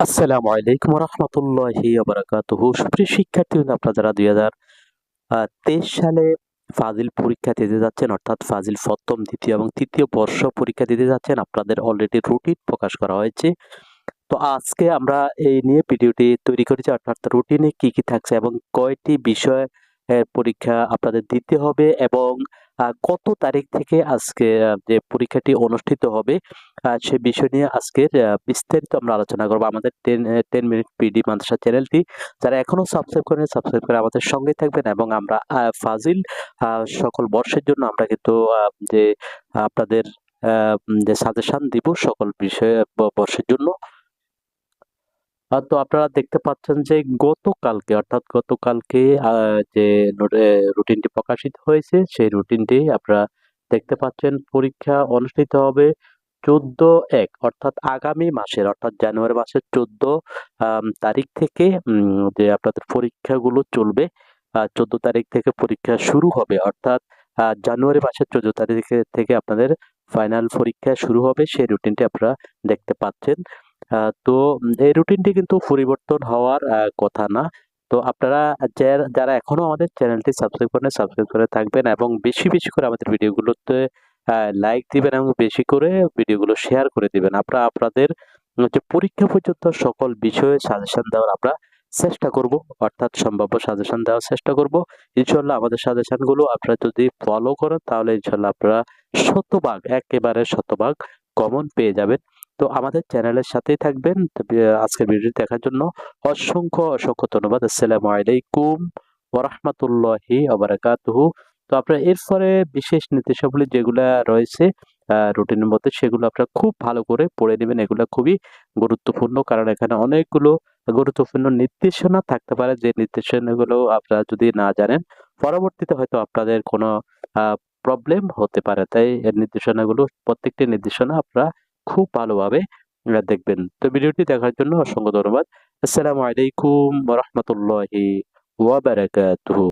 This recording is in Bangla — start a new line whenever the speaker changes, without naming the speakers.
আসসালামু আলাইকুম রহমতুল্লাহি আবরাকাতুহ সুপ্রিয় শিক্ষার্থী আপনারা যারা দুই হাজার তেইশ সালে ফাজিল পরীক্ষা দিতে যাচ্ছেন, অর্থাৎ ফাজিল প্রথম, দ্বিতীয় এবং তৃতীয় বর্ষ পরীক্ষা দিতে যাচ্ছেন, আপনাদের অলরেডি রুটিন প্রকাশ করা হয়েছে। তো আজকে আমরা এই নিয়ে ভিডিওটি তৈরি করেছি, অর্থাৎ রুটিনে কি কি থাকছে এবং কয়টি বিষয় পরীক্ষা আপনাদের দিতে হবে এবং কত তারিখ থেকে আজকে যে পরীক্ষাটি অনুষ্ঠিত হবে সে বিষয় নিয়ে আজকের বিস্তারিত আমরা আলোচনা করব। আমাদের ten ten minute PD Madrasa চ্যানেলটি, যারা এখনও সাবস্ক্রাইব করেন সাবস্ক্রাইব করে আমাদের সঙ্গে থাকবেন এবং আমরা ফাজিল সকল বর্ষের জন্য আমরা কিন্তু যে, আপনাদের যে সাজেশন দিব, সকল বিষয়ে বর্ষের জন্য তো আপনারা দেখতে পাচ্ছেন যে গতকালকে, অর্থাৎ গতকালকে যে রুটিনটি প্রকাশিত হয়েছে, সেই রুটিনটি আপনারা দেখতে পাচ্ছেন পরীক্ষা অনুষ্ঠিত হবে চোদ্দ এক, অর্থাৎ আগামী মাসের, অর্থাৎ জানুয়ারি মাসের চোদ্দ তারিখ থেকে যে আপনাদের পরীক্ষাগুলো চলবে চোদ্দ তারিখ থেকে পরীক্ষা শুরু হবে, অর্থাৎ জানুয়ারি মাসের চোদ্দ তারিখ থেকে আপনাদের ফাইনাল পরীক্ষা শুরু হবে, সেই রুটিনটি আপনারা দেখতে পাচ্ছেন। তো এই রুটিনটি কিন্তু পরিবর্তন হওয়ার কথা না। তো আপনারা যারা এখনও আমাদের চ্যানেলটি সাবস্ক্রাইব করেন সাবস্ক্রাইব করে থাকবেন এবং বেশি বেশি করে আমাদের ভিডিওগুলোতে লাইক দিবেন এবং বেশি করে ভিডিওগুলো শেয়ার করে দিবেন। আমরা, আপনাদের, হচ্ছে পরীক্ষা পর্যন্ত সকল বিষয়ে সাজেশন দেওয়ার আমরা চেষ্টা করব, অর্থাৎ সম্ভাব্য সাজেশন দেওয়ার চেষ্টা করব। ইনশাল্লাহ আমাদের সাজেশনগুলো আপনারা যদি ফলো করেন, তাহলে ইনশাল্লাহ আপনারা শতভাগ, একেবারে শতভাগ কমন পেয়ে যাবেন। তো আমাদের চ্যানেলের সাথেই থাকবেন। আজকের ভিডিও দেখার জন্য অসংখ্য অসংখ্য ধন্যবাদ। আসসালামু আলাইকুম ওরহমতুল্লাহি আবরাকাতুহু তো আপনার এরপরে বিশেষ নির্দেশাবলী যেগুলা রয়েছে রুটিনের মধ্যে সেগুলো আপনারা খুব ভালো করে পড়ে নেবেন। এগুলো খুবই গুরুত্বপূর্ণ কারণ এখানে অনেকগুলো গুরুত্বপূর্ণ নির্দেশনা থাকতে পারে। যে নির্দেশনাগুলো আপনারা যদি না জানেন, পরবর্তীতে হয়তো আপনাদের কোনো প্রবলেম হতে পারে। তাই এর নির্দেশনাগুলো প্রত্যেকটি নির্দেশনা আপনারা খুব ভালোভাবে দেখবেন। তো ভিডিওটি দেখার জন্য অসংখ্য ধন্যবাদ। আসসালামু আলাইকুম রহমতুল্লাহি ওয়াবারাকাতুহু